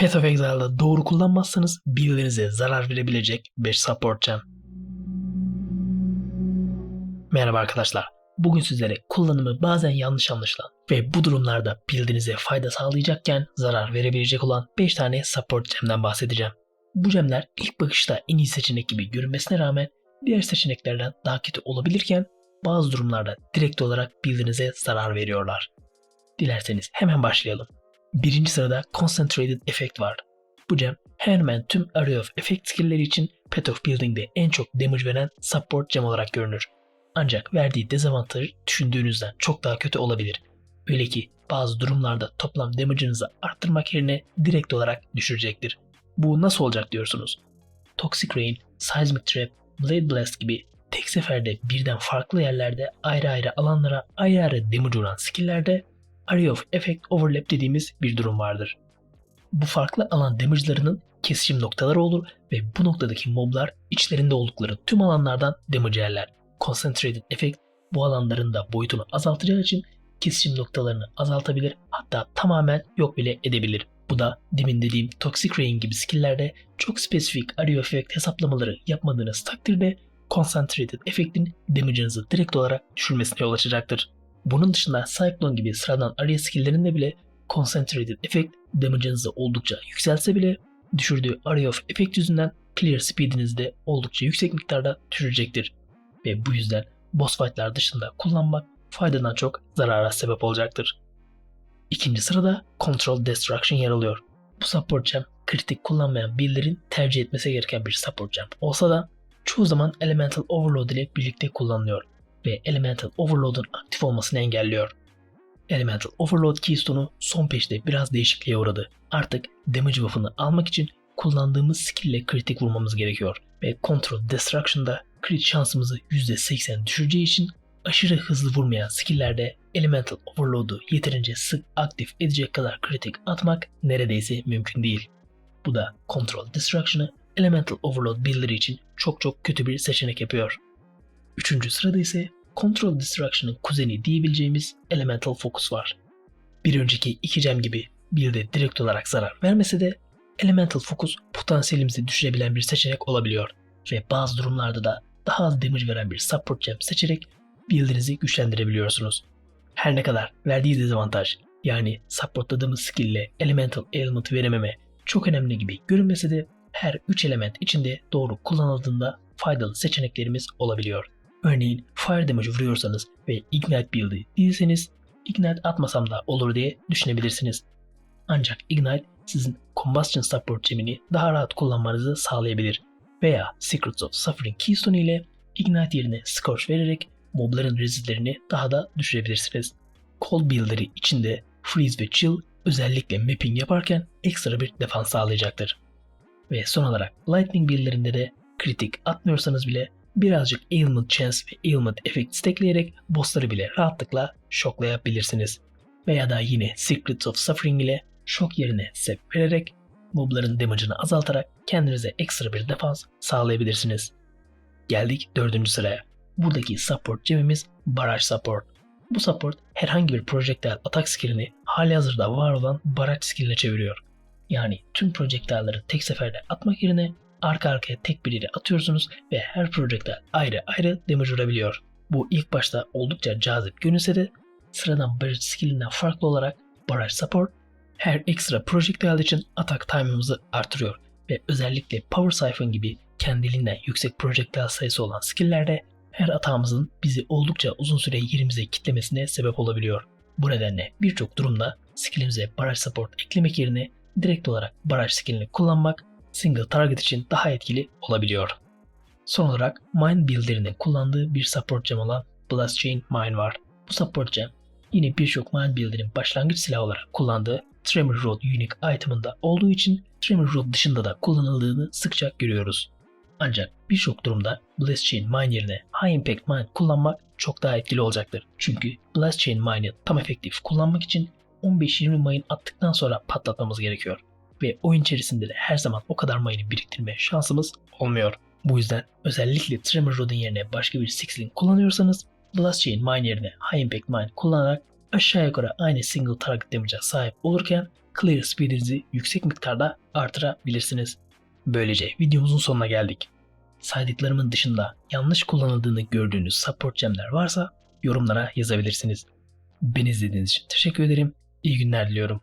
Path of Exile'da doğru kullanmazsanız birilerinize zarar verebilecek 5 support gem. Merhaba arkadaşlar. Bugün sizlere kullanımı bazen yanlış anlaşılan ve bu durumlarda bildiğinize fayda sağlayacakken zarar verebilecek olan 5 tane support gemden bahsedeceğim. Bu gemler ilk bakışta en iyi seçenek gibi görünmesine rağmen diğer seçeneklerden daha kötü olabilirken bazı durumlarda direkt olarak bildiğinize zarar veriyorlar. Dilerseniz hemen başlayalım. Birinci sırada Concentrated Effect var. Bu gem hemen tüm Array of Effect skill'leri için Path of Building'de en çok damage veren support gem olarak görünür. Ancak verdiği dezavantaj düşündüğünüzden çok daha kötü olabilir. Öyle ki bazı durumlarda toplam damage'ınızı arttırmak yerine direkt olarak düşürecektir. Bu nasıl olacak diyorsunuz? Toxic Rain, Seismic Trap, Blade Blast gibi tek seferde birden farklı yerlerde ayrı ayrı alanlara ayrı ayrı damage vuran skill'lerde Area of Effect Overlap dediğimiz bir durum vardır. Bu farklı alan damage'larının kesişim noktaları olur ve bu noktadaki moblar içlerinde oldukları tüm alanlardan damage yerler. Concentrated Effect bu alanların da boyutunu azaltacağı için kesişim noktalarını azaltabilir hatta tamamen yok bile edebilir. Bu da demin dediğim Toxic Rain gibi skill'lerde çok spesifik Area of Effect hesaplamaları yapmadığınız takdirde Concentrated Effect'in damage'ınızı direkt olarak düşürmesine yol açacaktır. Bunun dışında Cyclone gibi sıradan area skill'lerinde bile Concentrated Effect damage'ınızı oldukça yükseltse bile düşürdüğü Area of Effect yüzünden clear speed'inizi de oldukça yüksek miktarda düşürecektir. Ve bu yüzden boss fight'lar dışında kullanmak faydadan çok zarara sebep olacaktır. İkinci sırada Control Destruction yer alıyor. Bu support gem kritik kullanmayan birilerin tercih etmesi gereken bir support gem olsa da çoğu zaman Elemental Overload ile birlikte kullanılıyor ve Elemental Overload'un aktif olmasını engelliyor. Elemental Overload Keystone'u son peşte biraz değişikliğe uğradı. Artık damage buff'ını almak için kullandığımız skill ile kritik vurmamız gerekiyor ve Control Destruction'da crit şansımızı %80 düşüreceği için aşırı hızlı vurmayan skill'lerde Elemental Overload'u yeterince sık aktif edecek kadar kritik atmak neredeyse mümkün değil. Bu da Control Destruction'ı Elemental Overload build'leri için çok çok kötü bir seçenek yapıyor. Üçüncü sırada ise Control Destruction'ın kuzeni diyebileceğimiz Elemental Focus var. Bir önceki iki gem gibi bir de direkt olarak zarar vermese de Elemental Focus potansiyelimizi düşürebilen bir seçenek olabiliyor ve bazı durumlarda da daha az damage veren bir support gem seçerek build'inizi güçlendirebiliyorsunuz. Her ne kadar verdiği dezavantaj yani supportladığımız skill ile Elemental Ailment verememe çok önemli gibi görünmese de her 3 element içinde doğru kullanıldığında faydalı seçeneklerimiz olabiliyor. Örneğin Fire Damage vuruyorsanız ve Ignite build'i değilseniz Ignite atmasam da olur diye düşünebilirsiniz. Ancak Ignite sizin Combustion Support gemini daha rahat kullanmanızı sağlayabilir veya Secrets of Suffering Keystone ile Ignite yerine Scorch vererek mobların rezidlerini daha da düşürebilirsiniz. Cold build'leri içinde Freeze ve Chill özellikle mapping yaparken ekstra bir defans sağlayacaktır. Ve son olarak Lightning build'lerinde de kritik atmıyorsanız bile birazcık ailment chance ve ailment effect stackleyerek bossları bile rahatlıkla şoklayabilirsiniz. Veya da yine Secrets of Suffering ile şok yerine sep vererek mobların damage'ını azaltarak kendinize ekstra bir defans sağlayabilirsiniz. Geldik dördüncü sıraya. Buradaki support gemimiz Barrage Support. Bu support herhangi bir projectile atak skillini hali hazırda var olan baraj skilline çeviriyor. Yani tüm projectile'ları tek seferde atmak yerine arka arkaya tek bir yere atıyorsunuz ve her projectile ayrı ayrı damage vurabiliyor. Bu ilk başta oldukça cazip görünse de sıradan baraj skillinden farklı olarak baraj support her ekstra projectile için atak time'ımızı artırıyor ve özellikle Power Siphon gibi kendiliğinden yüksek projectile sayısı olan skill'lerde her atağımızın bizi oldukça uzun süre yerimize kitlemesine sebep olabiliyor. Bu nedenle birçok durumda skillimize baraj support eklemek yerine direkt olarak baraj skillini kullanmak single target için daha etkili olabiliyor. Son olarak Mine build'lerinin kullandığı bir support gem olan Blast Chain Mine var. Bu support gem yine birçok Mine build'lerin başlangıç silahı olarak kullandığı Tremor Rod Unique item'ında olduğu için Tremor Rod dışında da kullanıldığını sıkça görüyoruz. Ancak birçok durumda Blast Chain Mine yerine High Impact Mine kullanmak çok daha etkili olacaktır. Çünkü Blast Chain Mine'ı tam efektif kullanmak için 15-20 mayın attıktan sonra patlatmamız gerekiyor ve oyun içerisinde de her zaman o kadar mayını biriktirme şansımız olmuyor. Bu yüzden özellikle Tremor Rod'un yerine başka bir Sixling kullanıyorsanız Blast Chain Mine yerine High Impact Mine kullanarak aşağı yukarı aynı single target damage'a sahip olurken clear speedinizi yüksek miktarda artırabilirsiniz. Böylece videomuzun sonuna geldik. Saydıklarımın dışında yanlış kullanıldığını gördüğünüz support gemler varsa yorumlara yazabilirsiniz. Beni izlediğiniz için teşekkür ederim. İyi günler diliyorum.